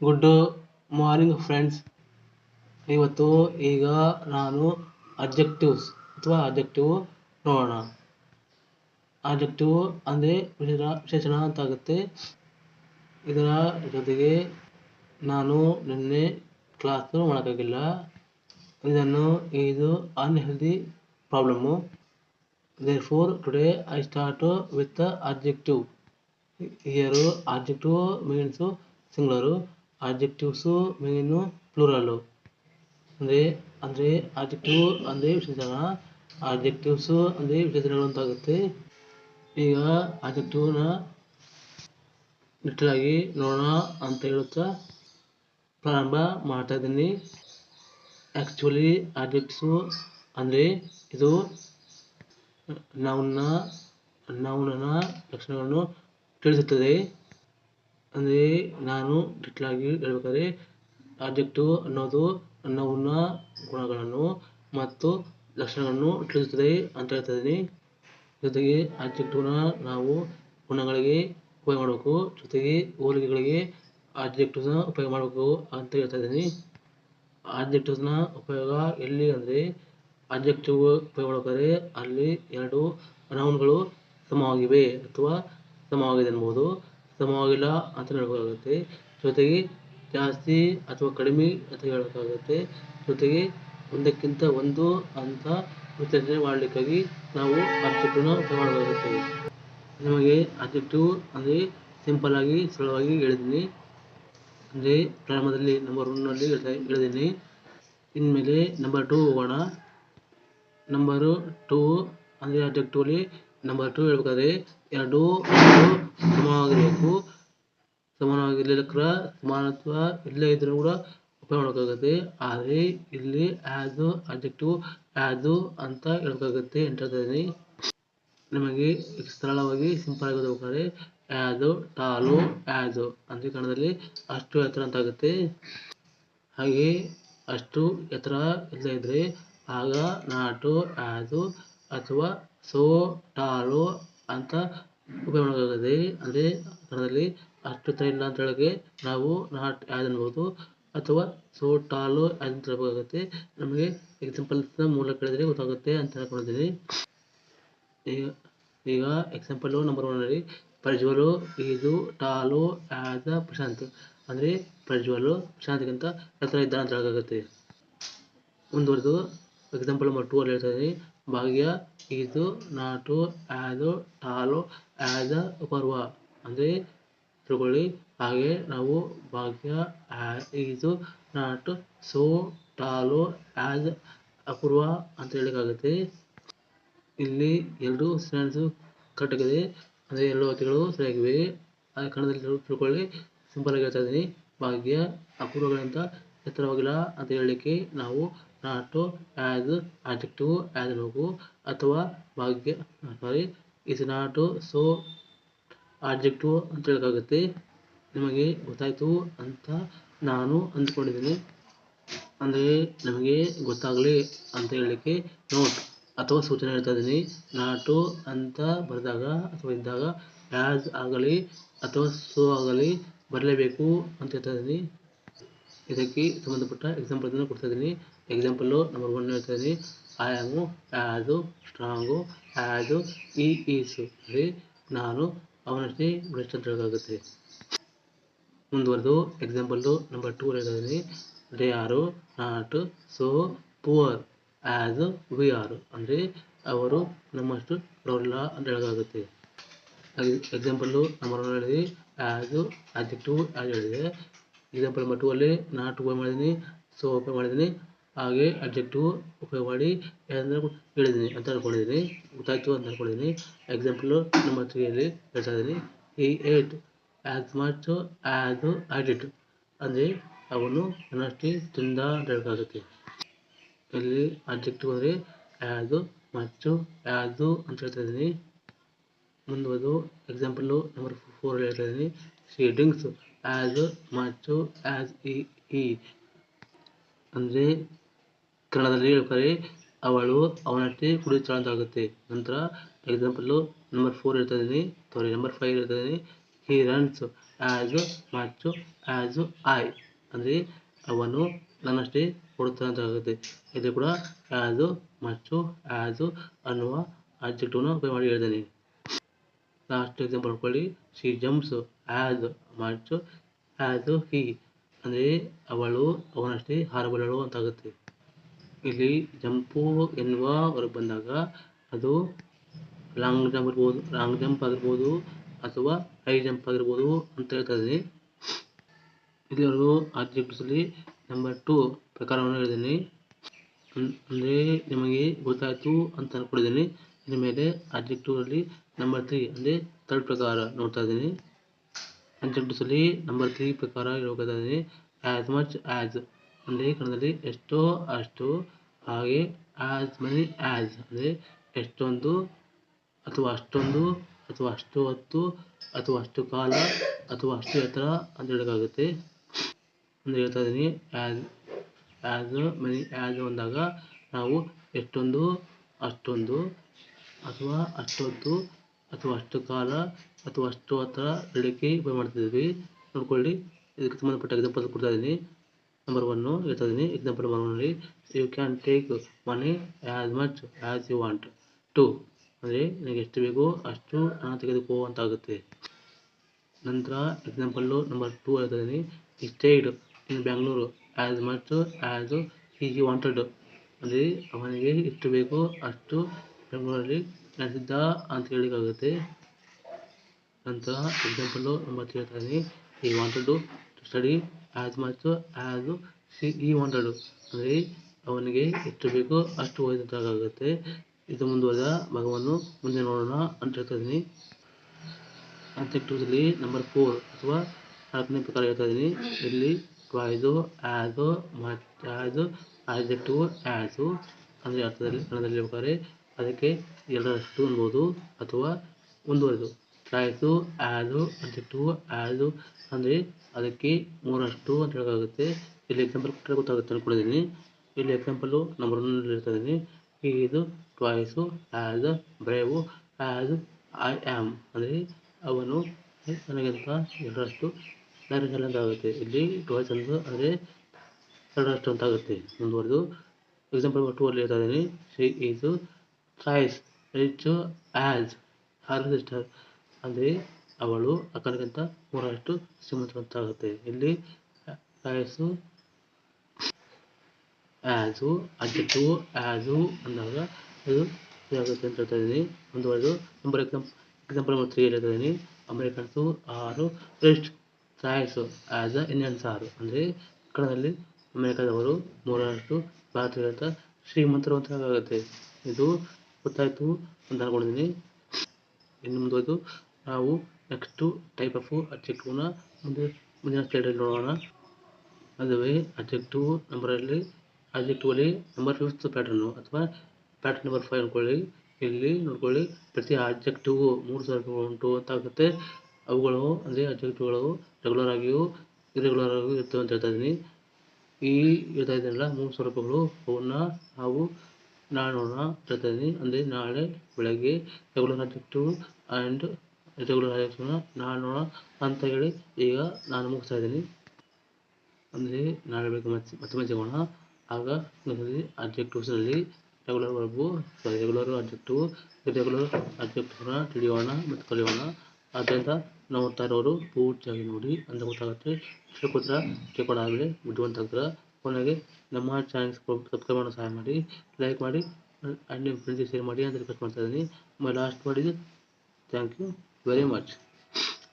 Good morning friends ಇವತ್ತು ಈಗ ನಾನು ಅಬ್ಜೆಕ್ಟಿವ್ಸ್ ಅಥವಾ ಅಬ್ಜೆಕ್ಟಿವ್ ನೋಡೋಣ. ಅಬ್ಜೆಕ್ಟಿವ್ ಅಂದರೆ ವಿಶೇಷ, ವಿಶೇಷಣ ಅಂತ ಆಗುತ್ತೆ ಇದರ ಜೊತೆಗೆ ನಾನು ನಿನ್ನೆ ಕ್ಲಾಸು ಮಾಡೋಕ್ಕಾಗಿಲ್ಲ. ಇದನ್ನು ಇದು unhealthy problem therefore today I start with objective here objective means singular adjectives mean plural ಅಂದರೆ ಅಂದರೆ adjective ಅಂದರೆ ವಿಶೇಷಣ adjectives ಅಂದರೆ ವಿಶೇಷಣಗಳು ಅಂತ ಆಗುತ್ತೆ ಈಗ adjectiveನ ನಿಟ್ಟಲಾಗಿ ನೋಡೋಣ ಅಂತ ಹೇಳುತ್ತಾ ಪ್ರಾರಂಭ ಮಾಡ್ತಾ ಇದ್ದೀನಿ ಆ್ಯಕ್ಚುಲಿ adjectives ಅಂದರೆ ಇದು ನೌನ್ನ ನೌನನ ಲಕ್ಷಣಗಳನ್ನು ತಿಳಿಸುತ್ತದೆ ಅಂದರೆ ನಾನು ಡಿಟ್ಲಾಗಿ ಹೇಳ್ಬೇಕಾದ್ರೆ ಆಬ್ಜೆಕ್ಟಿವ್ ಅನ್ನೋದು ನೌನ ಗುಣಗಳನ್ನು ಮತ್ತು ಲಕ್ಷಣಗಳನ್ನು ತಿಳಿಸುತ್ತದೆ ಅಂತ ಹೇಳ್ತಾ ಇದ್ದೀನಿ ಜೊತೆಗೆ ಆಬ್ಜೆಕ್ಟಿವ್ನ ನಾವು ಗುಣಗಳಿಗೆ ಉಪಯೋಗ ಮಾಡಬೇಕು. ಜೊತೆಗೆ ಹೋಲಿಕೆಗಳಿಗೆ ಆಬ್ಜೆಕ್ಟಿವ್ಸ್ನ ಉಪಯೋಗ ಮಾಡಬೇಕು ಅಂತ ಹೇಳ್ತಾ ಇದ್ದೀನಿ. ಆಬ್ಜೆಕ್ಟಿವ್ಸ್ನ ಉಪಯೋಗ ಎಲ್ಲಿ ಅಂದರೆ ಆಬ್ಜೆಕ್ಟಿವ್ ಉಪಯೋಗ ಮಾಡಬೇಕಾದ್ರೆ ಅಲ್ಲಿ ಎರಡು ನೌನ್ಗಳು ಸಮವಾಗಿವೆ ಅಥವಾ ಸಮವಾಗಿದೆ ಅನ್ಬೋದು ಸಮವಾಗಿಲ್ಲ ಅಂತ ಹೇಳಬೇಕಾಗುತ್ತೆ. ಜೊತೆಗೆ ಜಾಸ್ತಿ ಅಥವಾ ಕಡಿಮೆ ಅಂತ ಹೇಳೋಕ್ಕಾಗುತ್ತೆ ಜೊತೆಗೆ ಒಂದಕ್ಕಿಂತ ಒಂದು ಅಂತ ವಿಶ್ಲೇಷಣೆ ಮಾಡಲಿಕ್ಕಾಗಿ ನಾವು ಅಬ್ಜೆಕ್ಟನ್ನು ಮಾಡಬೇಕಾಗುತ್ತೆ. ನಿಮಗೆ ಅಬ್ಜೆಕ್ಟಿವ್ ಅಂದರೆ ಸಿಂಪಲ್ ಆಗಿ, ಸರಳವಾಗಿ ಹೇಳಿದ್ದೀನಿ. ಅಂದರೆ ಪ್ರಾರಂಭದಲ್ಲಿ ನಂಬರ್ ಒನ್ನಲ್ಲಿ ಹೇಳಿದ್ದೀನಿ. ಇನ್ಮೇಲೆ ನಂಬರ್ ಟೂ ಹೋಗೋಣ. ನಂಬರು ಟೂ ಅಂದರೆ ಅಬ್ಜೆಕ್ಟಿವಲ್ಲಿ ನಂಬರ್ ಟು ಹೇಳ್ಬೇಕಾದ್ರೆ ಎರಡು ಸಮಾನವಾಗಿರಬೇಕು. ಸಮಾನವಾಗಿರ್ಲಿಕ್ಕರ ಸಮಾನತ್ವ ಇಲ್ಲೇ ಇದ್ರೂ ಕೂಡ ಉಪಯೋಗ ಮಾಡೋಕ್ಕಾಗುತ್ತೆ ಆದರೆ ಇಲ್ಲಿ ಆ್ಯಸು ಅಬ್ಜೆಕ್ಟಿವ್ ಆ್ಯಸು ಅಂತ ಹೇಳ್ಬೇಕಾಗುತ್ತೆ ಇದ್ದೀನಿ. ನಿಮಗೆ ಸರಳವಾಗಿ ಸಿಂಪಲ್ ಆಗಿ ಓದಬೇಕಾದ್ರೆ ಆ್ಯಸು ಟಾಲು ಆ್ಯಸು ಅಂದರೆ ಕನ್ನಡದಲ್ಲಿ ಅಷ್ಟು ಎತ್ತರ ಅಂತ ಆಗುತ್ತೆ. ಹಾಗೆ ಅಷ್ಟು ಎತ್ತರ ಇಲ್ಲದೇ ಇದ್ದರೆ ಆಗ ನಾಟು ಆ್ಯಸು ಅಥವಾ ಸೋ ಟಾಲು ಅಂತ ಉಪಯೋಗ ಮಾಡಬೇಕಾಗುತ್ತೆ ಅಂದರೆ ಅದರಲ್ಲಿ ಹೇಳೋಕ್ಕೆ ನಾವು ನಾಟ್ ಅನ್ಬೋದು. ಅಥವಾ ಸೋಟಾಲು ಆ್ಯಸ್ ಅಂತ ಹೇಳ್ಬೇಕಾಗುತ್ತೆ. ನಮಗೆ ಎಕ್ಸಾಂಪಲ್ಸ್ನ ಮೂಲಕ ಹೇಳಿದರೆ ಗೊತ್ತಾಗುತ್ತೆ ಅಂತ ಹೇಳ್ಕೊಂಡಿದ್ದೀನಿ. ಈಗ ಈಗ ಎಕ್ಸಾಂಪಲು ನಂಬರ್ ಒನ್ನಲ್ಲಿ ಪ್ರಜ್ವಲು, ಇದು ಟಾಲು ಆದ ಪ್ರಶಾಂತ್. ಅಂದರೆ ಪ್ರಜ್ವಲು ಪ್ರಶಾಂತ್ಗಿಂತ ಎತ್ತರ ಇದ್ದಾನೆ ಅಂತ ಹೇಳೋಕ್ಕಾಗುತ್ತೆ ಮುಂದುವರೆದು ಎಕ್ಸಾಂಪಲ್ ನಂಬರ್ ಟೂ ಅಲ್ಲಿ ಹೇಳ್ತಾ ಇದ್ದೀನಿ. ಭಾಗ್ಯ, ಇದು ನಾಟು ಆದು ಟಾಲು, ಆದ ಪರ್ವ. ಅಂದರೆ ತಿಳ್ಕೊಳ್ಳಿ ಹಾಗೆ ನಾವು ಭಾಗ್ಯ ಇದು ನಾಟು, ಸೋ, ಟಾಲು, ಆದ ಅಪೂರ್ವ ಅಂತ ಹೇಳೋಕ್ಕಾಗುತ್ತೆ ಇಲ್ಲಿ ಎರಡು ಸೆನ್ಸು ಕಟ್ಟಾಗಿದೆ. ಅಂದರೆ ಎರಡು ವಾಕ್ಯಗಳು ಸರಿಯಾಗಿವೆ. ಹಾಗೆ ಕನ್ನಡದಲ್ಲಿ ತಿಳ್ಕೊಳ್ಳಿ. ಸಿಂಪಲಾಗಿ ಹೇಳ್ತಾ ಇದ್ದೀನಿ. ಭಾಗ್ಯ, ಅಪೂರ್ವಗಳಿಂದ ಎತ್ತರವಾಗಿಲ್ಲ ಅಂತ ಹೇಳಲಿಕ್ಕೆ ನಾವು ನಾಟು ಆ್ಯಸ್ ಆಬ್ಜೆಕ್ಟಿವ್ ಆ್ಯಸ್ ಅನ್ನಬೇಕು ಅಥವಾ Bhagya sorry is not, so objective ಅಂತ ಹೇಳೋಕ್ಕಾಗುತ್ತೆ. ನಿಮಗೆ ಗೊತ್ತಾಯಿತು ಅಂತ ನಾನು ಅಂದ್ಕೊಂಡಿದ್ದೀನಿ. ಅಂದರೆ ನಮಗೆ ಗೊತ್ತಾಗಲಿ ಅಂತ ಹೇಳಲಿಕ್ಕೆ ನೋಟ್ ಅಥವಾ ಸೂಚನೆ ಹೇಳ್ತಾ ಇದ್ದೀನಿ. ನಾಟು ಅಂತ ಬರೆದಾಗ ಅಥವಾ ಇದ್ದಾಗ ಆ್ಯಸ್ ಆಗಲಿ ಅಥವಾ ಸೋ ಆಗಲಿ ಬರಲೇಬೇಕು ಅಂತ ಹೇಳ್ತಾ ಇದ್ದೀನಿ. ಇದಕ್ಕೆ ಸಂಬಂಧಪಟ್ಟ ಎಕ್ಸಾಂಪಲ್ ಕೊಡ್ತಾ ಇದ್ದೀನಿ. ಎಕ್ಸಾಂಪಲ್ಲು ನಂಬರ್ ಒನ್ ಹೇಳ್ತಾ ಇದ್ದೀನಿ. ಆಮ್ ಆ್ಯಸು ಸ್ಟ್ರಾಂಗು ಆ್ಯಸು ಈ ಈಸು ಅಂದರೆ ನಾನು ಅವನಷ್ಟೇ ಬೆಸ್ಟ್ ಅಂತ ಹೇಳೋಕ್ಕಾಗುತ್ತೆ ಮುಂದುವರೆದು ಎಕ್ಸಾಂಪಲ್ಲು ನಂಬರ್ ಟೂ ಹೇಳ್ತಾ ಇದ್ದೀನಿ. They are not so poor as we are ಅಂದರೆ ಅವರು ನಮ್ಮಷ್ಟು ಬಡವರಿಲ್ಲ ಅಂತ ಹೇಳೋಕ್ಕಾಗುತ್ತೆ. ಎಕ್ಸಾಂಪಲ್ಲು ನಂಬರ್ ಒನ್ ಹೇಳಿದ್ವಿ ಆ್ಯಸು ಟೂ ಆ್ಯಸ್ ಹೇಳಿದೆ. ಎಕ್ಸಾಂಪಲ್ ಟೂ ಅಲ್ಲಿ ನಾಟ್ ಉಪಯೋಗ ಮಾಡಿದ್ದೀನಿ ಸೊ ಉಪಯೋಗ ಮಾಡಿದ್ದೀನಿ. ಹಾಗೆ ಅಬ್ಜೆಕ್ಟಿವ್ ಉಪಯೋಗ ಮಾಡಿ ಏನಂದ್ರೆ ಹೇಳಿದ್ದೀನಿ ಅಂತ ಅನ್ಕೊಂಡಿದ್ದೀನಿ. ಗೊತ್ತಾಯ್ತು ಅಂತ ಅನ್ಕೊಂಡಿದ್ದೀನಿ. ಎಕ್ಸಾಂಪಲು ನಂಬರ್ ತ್ರೀಯಲ್ಲಿ ಹೇಳ್ತಾ ಇದ್ದೀನಿ. He eat as much as I did ಅಂದರೆ ಅವನು ನನ್ನಷ್ಟೇ ತಿಂದ ಹೇಳೋಕ್ಕಾಗುತ್ತೆ ಇಲ್ಲಿ ಅಡ್ಜೆಕ್ಟಿವ್ ಅಂದರೆ ಆ್ಯಸು ಮತ್ತು ಆ್ಯಸು ಅಂತ ಹೇಳ್ತಾ ಇದ್ದೀನಿ. ಮುಂದುವರೆದು ಎಕ್ಸಾಂಪಲ್ ನಂಬರ್ ಫೋರ್ ಹೇಳ್ತಾ ಇದ್ದೀನಿ she drinks as much as E ಈ ಅಂದರೆ ಕನ್ನಡದಲ್ಲಿ ಹೇಳ್ತಾರೆ, ಅವಳು ಅವನಷ್ಟೇ ಕುಡಿಯುತ್ತಾಳೆ ಅಂತ ಆಗುತ್ತೆ. ನಂತರ ಎಕ್ಸಾಂಪಲ್ಲು ನಂಬರ್ ಫೋರ್ ಹೇಳ್ತಾ ಇದ್ದೀನಿ ಸಾರಿ ನಂಬರ್ ಫೈವ್ ಹೇಳ್ತಾ ಇದ್ದೀನಿ he runs as much as I ಅಂದರೆ ಅವನು ನನ್ನಷ್ಟೇ ಕೊಡುತ್ತಾನೆ ಅಂತ ಆಗುತ್ತೆ. ಇದು ಕೂಡ ಆ್ಯಸ್ ಮಚ್ಚು ಆ್ಯಸ್ ಅನ್ನುವ ಆಬ್ಜೆಕ್ಟನ್ನು ಉಪಯೋಗ ಮಾಡಿ ಹೇಳಿದ್ದೇನೆ ಲಾಸ್ಟ್ ಎಕ್ಸಾಂಪಲ್ ಬರ್ಕೊಳ್ಳಿ she jumps as much as he ಅಂದರೆ ಅವಳು ಅವನಷ್ಟೇ ಹಾರಬಲ್ಲಳು ಅಂತಾಗುತ್ತೆ. ಇಲ್ಲಿ ಜಂಪು ಎನ್ನುವ ಹೊರಗೆ ಬಂದಾಗ ಅದು ಲಾಂಗ್ ಜಂಪ್ ಇರ್ಬೋದು ಲಾಂಗ್ ಜಂಪ್ ಆಗಿರ್ಬೋದು ಅಥವಾ ಹೈ ಜಂಪ್ ಆಗಿರ್ಬೋದು ಅಂತ ಹೇಳ್ತಾ ಇಲ್ಲಿವರೆಗೂ ಆಬ್ಜೆಕ್ಟ್ಸಲ್ಲಿ ನಂಬರ್ ಟು ಪ್ರಕಾರವನ್ನು ಹೇಳಿದ್ದೀನಿ. ಅಂದರೆ ನಿಮಗೆ ಗೊತ್ತಾಯಿತು ಅಂತ ಅಂದ್ಕೊಂಡಿದ್ದೀನಿ ಇದ್ರ ಮೇಲೆ ಆಬ್ಜೆಕ್ಟಿವಲ್ಲಿ ನಂಬರ್ ತ್ರೀ ಅಂದರೆ ಥರ್ಡ್ ಪ್ರಕಾರ ನೋಡ್ತಾ ಇದ್ದೀನಿ. ಆಬ್ಜೆಕ್ಟಿವ್ಸಲ್ಲಿ ನಂಬರ್ ತ್ರೀ ಪ್ರಕಾರ ಹೇಳ್ತಾ ಇದ್ದೀನಿ. ಆ್ಯಸ್ ಮಚ್ ಆ್ಯಸ್ ಅಂದರೆ ಕನ್ನಡದಲ್ಲಿ ಎಷ್ಟೋ ಅಷ್ಟು ಹಾಗೆ ಆ್ಯಸ್ ಮನಿ ಆ್ಯಸ್ ಅಂದರೆ ಎಷ್ಟೊಂದು ಅಥವಾ ಅಷ್ಟೊಂದು ಅಥವಾ ಅಷ್ಟು ಹೊತ್ತು ಅಥವಾ ಅಷ್ಟು ಕಾಲ ಅಥವಾ ಅಷ್ಟು ಎತ್ತರ ಅಂತ ಹೇಳೋಕ್ಕಾಗುತ್ತೆ. ಅಂತ ಹೇಳ್ತಾ ಇದ್ದೀನಿ ಆ್ಯಸ್ ಆ್ಯಸ್ ಮನಿ ಆ್ಯಸ್ ಅಂದಾಗ ನಾವು ಎಷ್ಟೊಂದು ಅಷ್ಟೊಂದು ಅಥವಾ ಅಷ್ಟೊತ್ತು ಅಥವಾ ಅಷ್ಟು ಕಾಲ ಅಥವಾ ಅಷ್ಟು ಹತ್ರ ಹೇಳೋಕ್ಕೆ ಉಪಯೋಗ ಮಾಡ್ತಿದ್ದೀವಿ ನೋಡ್ಕೊಳ್ಳಿ. ಇದಕ್ಕೆ ಸಂಬಂಧಪಟ್ಟ ಎಕ್ಸಾಂಪಲ್ ಕೊಡ್ತಾ ಇದ್ದೀನಿ. ನಂಬರ್ ಒನ್ನು ಹೇಳ್ತಾ ಇದ್ದೀನಿ. ಎಕ್ಸಾಂಪಲ್ ಒನ್ನಲ್ಲಿ you can take money as much as you want to ಅಂದರೆ ನನಗೆ ಎಷ್ಟು ಬೇಕೋ ಅಷ್ಟು ಹಣ ತೆಗೆದುಕೋ ಅಂತ ನಂತರ ಎಕ್ಸಾಂಪಲ್ಲು ನಂಬರ್ ಟೂ ಹೇಳ್ತಾ ಇದ್ದೀನಿ. Stayed in Bangalore as much as he wanted ಅಂದರೆ ಅವನಿಗೆ ಎಷ್ಟು ಬೇಕೋ ಅಷ್ಟು ಬೆಂಗಳೂರಲ್ಲಿ ನಡೆಸಿದ್ದ ಅಂತ ಹೇಳಲಿಕ್ಕಾಗುತ್ತೆ ನಂತರ ಎಕ್ಸಾಂಪಲ್ಲು ನಂಬರ್ ಹೇಳ್ತಾರೆ he wanted to study as much as she wanted ಅಂದರೆ ಅವನಿಗೆ ಎಷ್ಟು ಬೇಕೋ ಅಷ್ಟು ಓದಿದಂತಾಗುತ್ತೆ. ಇದು ಮುಂದುವರೆದ ಭಾಗವನ್ನು ಮುಂದೆ ನೋಡೋಣ ಅಂತ ಹೇಳ್ತಾ ಇದ್ದೀನಿ ಆಬ್ಜೆಕ್ಟಿವ್ಸಲ್ಲಿ ನಂಬರ್ ಫೋರ್ ಅಥವಾ ನಾಲ್ಕನೇ ಪ್ರಕಾರ ಹೇಳ್ತಾ ಇದ್ದೀನಿ ಇಲ್ಲಿ ಟ್ವಾಯ್ಸು ಆ್ಯಸು ಮಚ್ ಆ್ಯಸು ಆಬ್ಜೆಕ್ಟಿವ್ ಆ್ಯಸು ಅಂದರೆ ಅರ್ಥದಲ್ಲಿ ಕನ್ನಡದಲ್ಲಿ ಹೇಳ್ಬೇಕಾದ್ರೆ ಅದಕ್ಕೆ ಎರಡರಷ್ಟು ಅನ್ಬೋದು ಅಥವಾ ಮುಂದುವರೆದು ಟ್ವಾಯ್ಸು ಆದು ಅದಿಟ್ಟು ಆದು ಅಂದರೆ ಅದಕ್ಕೆ ಮೂರಷ್ಟು ಅಂತ ಹೇಳೋಕ್ಕಾಗುತ್ತೆ. ಇಲ್ಲಿ ಎಕ್ಸಾಂಪಲ್ ಕೊಟ್ಟರೆ ಗೊತ್ತಾಗುತ್ತೆ ಅಂದ್ಕೊಂಡಿದ್ದೀನಿ ಇಲ್ಲಿ ಎಕ್ಸಾಂಪಲ್ಲು ನಂಬರ್ ಒನ್ ಇದ್ದೀನಿ. He is twice as brave as I am ಅಂದರೆ ಅವನು ನನಗಿಂತ ಎರಡರಷ್ಟು ಧೈರ್ಯಶಾಲಿ ಅಂತ ಆಗುತ್ತೆ ಇಲ್ಲಿ ಟ್ವಾಯ್ಸ್ ಅಂತ ಅಂದರೆ ಎರಡರಷ್ಟು ಅಂತ ಆಗುತ್ತೆ. ಮುಂದುವರೆದು ಎಕ್ಸಾಂಪಲ್ ಟೂ ಅಲ್ಲಿ ಇದ್ದೀನಿ. She is thrice rich as her sister ಅಂದರೆ ಅವಳು ಅಕ್ಕನಿಗಿಂತ ಮೂರರಷ್ಟು ಶ್ರೀಮಂತವಂತಾಗುತ್ತೆ ಇಲ್ಲಿ ಥ್ರೈಸು ಆ್ಯಸು ಅಡ್ಜೆಕ್ಟಿವ್ ಆ್ಯಸು ಅಂದಾಗ ಅದು ಇದಾಗುತ್ತೆ ಅಂತ ಹೇಳ್ತಾ ಒಂದು ಒಂದು ನಂಬರ್ ಎಕ್ಸಾಂಪ್ ಎಕ್ಸಾಂಪಲ್ ನಂಬರ್ ತ್ರೀ ಹೇಳ್ತಾ ಇದ್ದೀನಿ. Americans are rest thrice as uh Indians are ಅಂದರೆ ಕನ್ನಡದಲ್ಲಿ ಅಮೆರಿಕದವರು ಮೂರರಷ್ಟು ಭಾರತೀಯರಂತ ಶ್ರೀಮಂತರು ಅಂತ ಆಗುತ್ತೆ ಇದು ಗೊತ್ತಾಯಿತು ಅಂತ ಅನ್ಕೊಂಡಿದ್ದೀನಿ ಇನ್ನು ಮುಂದುವರೆದು ನಾವು ನೆಕ್ಸ್ಟು ಟೈಪ್ ಆಫ್ ಅಬ್ಜೆಕ್ಟಿವ್ನ ಮುಂದೆ ಮುಂದಿನ ಸ್ಲೈಡಲ್ಲಿ ನೋಡೋಣ. ಅದುವೇ ಅಬ್ಜೆಕ್ಟಿವ್ ನಂಬರಲ್ಲಿ ಅಬ್ಜೆಕ್ಟಿವಲ್ಲಿ ನಂಬರ್ ಫಿಫ್ತ್ ಪ್ಯಾಟರ್ನು ಅಥವಾ ಪ್ಯಾಟರ್ನ್ ನಂಬರ್ ಫೈವ್ ಅನ್ಕೊಳ್ಳಿ. ಇಲ್ಲಿ ನೋಡ್ಕೊಳ್ಳಿ, ಪ್ರತಿ ಅಬ್ಜೆಕ್ಟಿವ್ ಮೂರು ಸಾವಿರ ಉಂಟು ಅಂತ ಆಗುತ್ತೆ. ಅವುಗಳು ಅಂದರೆ ಅಬ್ಜೆಕ್ಟಿವ್ಗಳು ರೆಗ್ಯುಲರ್ ಆಗಿಯೂ ಇರೆಗ್ಯುಲರ್ ಆಗಿಯೂ ಇರ್ತವೆ ಅಂತ ಹೇಳ್ತಾ ಇದ್ದೀನಿ ಈ ಹೇಳ್ತಾ ಇದ್ದೀನಲ್ಲ, ಮೂರು ಸ್ವರೂಪಗಳು ಅವನ್ನ ನಾವು ನೋಡೋಣ ಅಂತ ಅಂದ್ರೆ ನಾಳೆ ಬೆಳಗ್ಗೆ ರೆಗ್ಯುಲರ್ ಅಬ್ಜೆಕ್ಟಿವ್ ಆ್ಯಂಡ್ ರೆಗ್ಯುಲರ್ ನಾಡೋಣ ಅಂತ ಹೇಳಿ ಈಗ ನಾನು ಮುಗಿಸ್ತಾ ಇದ್ದೀನಿ. ಅಂದರೆ ನಾಳೆ ಬೆಳಗ್ಗೆ ಮತ್ತೆ ಮತ್ತೆ ಸಿಗೋಣ ಆಗ ಅಬ್ಜೆಕ್ಟಿವ್ಸ್ನಲ್ಲಿ regular verb sorry regular objective regular ಅಬ್ಜೆಕ್ಟಿವ್ನ ತಿಳಿಯೋಣ ಮತ್ತು ಕಲಿಯೋಣ. ಆದ್ದರಿಂದ ನೋಡ್ತಾ ಇರೋರು ಪೂರ್ತಿಯಾಗಿ ನೋಡಿ. ಅಂತ ಗೊತ್ತಾಗುತ್ತೆ. ತಿಳ್ಕೊತೀರ ತಿಳ್ಕೊಂಡು ಆದಮೇಲೆ ಬುದ್ಧಿವಂತ ಕೊನೆಗೆ ನಮ್ಮ ಚಾನಲ್ ಸಬ್ಸ್ಕ್ರೈಬ್ ಮಾಡೋ ಸಹಾಯ ಮಾಡಿ ಲೈಕ್ ಮಾಡಿ ಆ್ಯಂಡ್ ನಿಮ್ಮ ಫ್ರೆಂಡ್ಸಿಗೆ ಶೇರ್ ಮಾಡಿ ಅಂತ ರಿಕ್ವೆಸ್ಟ್ ಮಾಡ್ತಾ ಇದ್ದೀನಿ. My last is thank you very much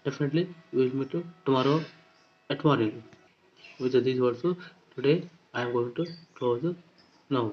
definitely will meet tomorrow at morning with these words today I am going to close now.